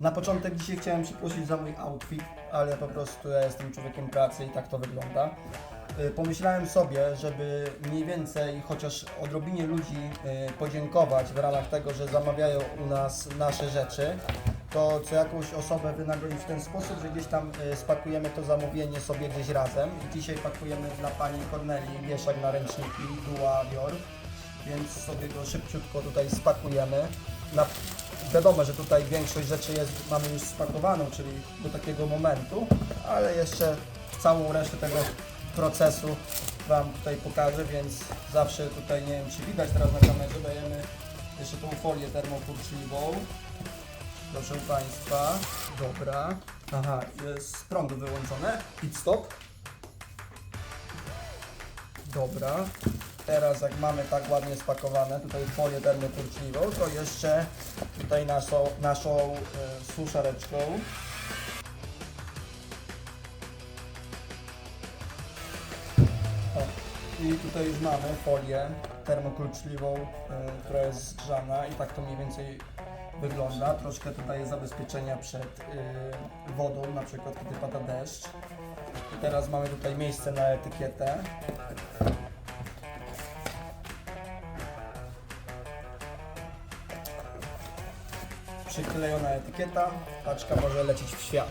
Na początek dzisiaj chciałem przeprosić za mój outfit, ale po prostu ja jestem człowiekiem pracy i tak to wygląda. Y, Pomyślałem sobie, żeby mniej więcej chociaż odrobinie ludzi y, podziękować w ramach tego, że zamawiają u nas nasze rzeczy, to co jakąś osobę wynagrodzić w ten sposób, że gdzieś tam y, spakujemy to zamówienie sobie gdzieś razem. I dzisiaj pakujemy dla pani Korneli wieszak na ręczniki Dua Dior, więc sobie go szybciutko tutaj spakujemy. Na, wiadomo, że tutaj większość rzeczy jest, mamy już spakowaną, czyli do takiego momentu, ale jeszcze całą resztę tego procesu Wam tutaj pokażę, więc zawsze tutaj, nie wiem czy widać teraz na kamerze, dajemy jeszcze tą folię termokurczliwą. Proszę Państwa, dobra. Aha, jest prądu wyłączone. Pit stop. Dobra. Teraz jak mamy tak ładnie spakowane tutaj folię termokurczliwą, to jeszcze tutaj naszą, naszą e, suszareczką I tutaj już mamy folię termokurczliwą, e, która jest zgrzana i tak to mniej więcej wygląda. Troszkę tutaj jest zabezpieczenia przed e, wodą, na przykład kiedy pada deszcz. I teraz mamy tutaj miejsce na etykietę. Przyklejona etykieta, paczka może lecieć w świat.